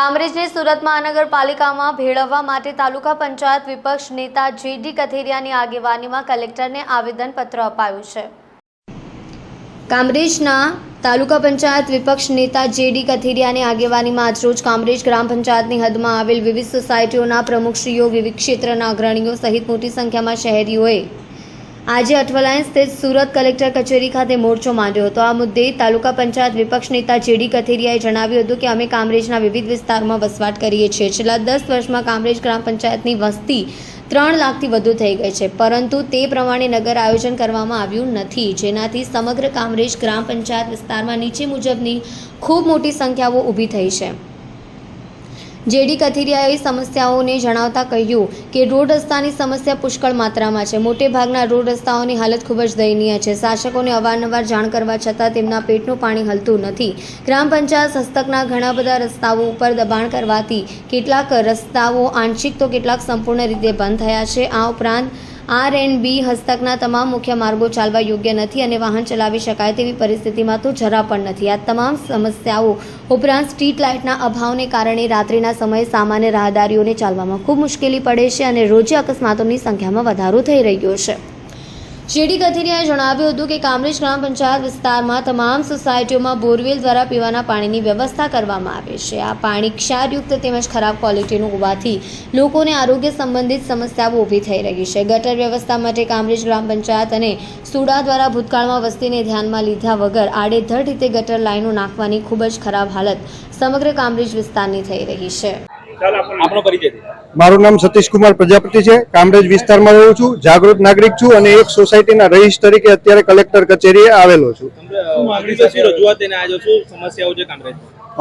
કામરેજને સુરત મહાનગરપાલિકામાં ભેળવવા માટે તાલુકા પંચાયત વિપક્ષ નેતા જેડી કથેરિયાની આગેવાનીમાં કલેક્ટરને આવેદનપત્ર અપાયું છે. કામરેજના તાલુકા પંચાયત વિપક્ષ નેતા જેડી કથેરિયાની આગેવાનીમાં આજરોજ કામરેજ ગ્રામ પંચાયતની હદમાં આવેલ વિવિધ સોસાયટીઓના પ્રમુખશ્રીઓ, વિવિધ ક્ષેત્રના અગ્રણીઓ સહિત મોટી સંખ્યામાં શહેરીઓએ આજે અઠવલાઈન સ્થિત સુરત કલેક્ટર કચેરી ખાતે મોરચો માંડ્યો હતો. આ મુદ્દે તાલુકા પંચાયત વિપક્ષ નેતા જેડી કથેરિયાએ જણાવ્યું હતું કે અમે કામરેજના વિવિધ વિસ્તારોમાં વસવાટ કરીએ છીએ. છેલ્લા દસ વર્ષમાં કામરેજ ગ્રામ પંચાયતની વસ્તી ત્રણ લાખથી વધુ થઈ ગઈ છે. પરંતુ તે પ્રમાણે નગર આયોજન કરવામાં આવ્યું નથી. જેનાથી સમગ્ર કામરેજ ગ્રામ પંચાયત વિસ્તારમાં નીચે મુજબની ખૂબ મોટી સંખ્યાઓ ઊભી થઈ છે. જેડી કથિરિયાએ સમસ્યાઓને જણાવતા કહ્યું કે રોડ રસ્તાની સમસ્યા પુષ્કળ માત્રામાં છે. મોટે ભાગના રોડ રસ્તાઓની હાલત ખૂબ જ દયનીય છે. શાસકોને અવારનવાર જાણ કરવા છતાં તેમના પેટનું પાણી હલતું નથી. ગ્રામ પંચાયત હસ્તકના ઘણા બધા રસ્તાઓ ઉપર દબાણ કરવાથી કેટલાક રસ્તાઓ આંશિક તો કેટલાક સંપૂર્ણ રીતે બંધ થયા છે. આ ઉપરાંત આર એન્ડ બી હસ્તકના તમામ મુખ્ય માર્ગો ચાલવા યોગ્ય નથી અને વાહન ચલાવી શકાય તેવી પરિસ્થિતિમાં તો જરા પણ નથી. આ તમામ સમસ્યાઓ ઉપરાંત સ્ટ્રીટ લાઇટના અભાવને કારણે રાત્રિના સમયે સામાન્ય રાહદારીઓને ચાલવામાં ખૂબ મુશ્કેલી પડે છે અને રોજે અકસ્માતોની સંખ્યામાં વધારો થઈ રહ્યો છે. શેડી કથિરિયાએ જણાવ્યું હતું કે કામરેજ ગ્રામ પંચાયત વિસ્તારમાં તમામ સોસાયટીઓમાં બોરવેલ દ્વારા પીવાના પાણીની વ્યવસ્થા કરવામાં આવે છે. આ પાણી ક્ષારયુક્ત તેમજ ખરાબ ક્વોલિટીનું હોવાથી લોકોને આરોગ્ય સંબંધિત સમસ્યાઓ ઊભી થઈ રહી છે. ગટર વ્યવસ્થા માટે કામરેજ ગ્રામ પંચાયત અને સુડા દ્વારા ભૂતકાળમાં વસ્તીને ધ્યાનમાં લીધા વગર આડેધડ રીતે ગટર લાઈનો નાખવાની ખૂબ જ ખરાબ હાલત સમગ્ર કામરેજ વિસ્તારની થઈ રહી છે. આપણો પરિચય મારું નામ સતીશ કુમાર પ્રજાપતિ છે. કામરેજ વિસ્તારમાં રહું છું. જાગૃત નાગરિક છું અને એક સોસાયટીના રહીશ તરીકે અત્યારે કલેક્ટર કચેરીએ આવેલો છું?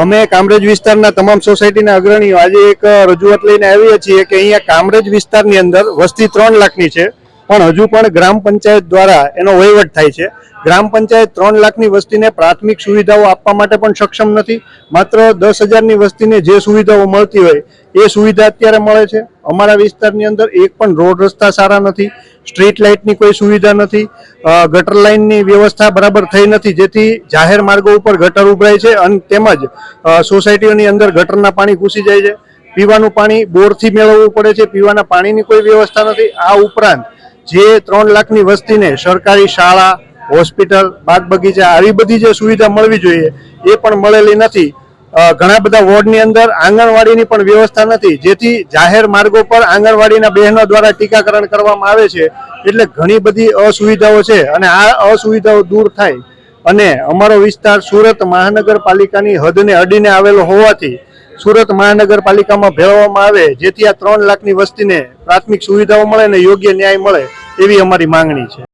અમે કામરેજ વિસ્તારના તમામ સોસાયટીના અગ્રણીઓ આજે એક રજૂઆત લઈને આવીએ છીએ કે અહીંયા કામરેજ વિસ્તારની અંદર વસ્તી ત્રણ લાખની છે. પણ હજુ પણ ગ્રામ પંચાયત દ્વારા એનો વહીવટ થાય છે. ગ્રામ પંચાયત ત્રણ લાખની વસ્તીને પ્રાથમિક સુવિધાઓ આપવા માટે પણ સક્ષમ નથી. માત્ર દસ હજારની વસ્તીને જે સુવિધાઓ મળતી હોય એ સુવિધા અત્યારે મળે છે. અમારા વિસ્તારની અંદર એક પણ રોડ રસ્તા સારા નથી. સ્ટ્રીટ લાઇટની કોઈ સુવિધા નથી. ગટર લાઇનની વ્યવસ્થા બરાબર થઈ નથી. જેથી જાહેર માર્ગો ઉપર ગટર ઉભરાય છે અને તેમજ સોસાયટીઓની અંદર ગટરના પાણી ઘૂસી જાય છે. પીવાનું પાણી બોરથી મેળવવું પડે છે. પીવાના પાણીની કોઈ વ્યવસ્થા નથી. આ ઉપરાંત જે ત્રણ લાખની વસ્તીને સરકારી શાળા, હોસ્પિટલ બાગ બગીચા આવી બધી જે સુવિધા મળવી જોઈએ, એ પણ મળેલી નથી. ઘણા બધા વોર્ડની અંદર આંગણવાડીની પણ વ્યવસ્થા નથી. જેથી જાહેર માર્ગો પર આંગણવાડીના બહેનો દ્વારા ટીકાકરણ કરવામાં આવે છે. એટલે ઘણી બધી અસુવિધાઓ છે અને આ અસુવિધાઓ દૂર થાય. અને અમારો વિસ્તાર સુરત મહાનગરપાલિકાની હદને અડીને આવેલો હોવાથી સુરત મહાનગરપાલિકામાં ભેળવવામાં આવે, જેથી આ ત્રણ લાખની વસ્તીને પ્રાથમિક સુવિધાઓ મળે અને યોગ્ય ન્યાય મળે, એવી અમારી માંગણી છે.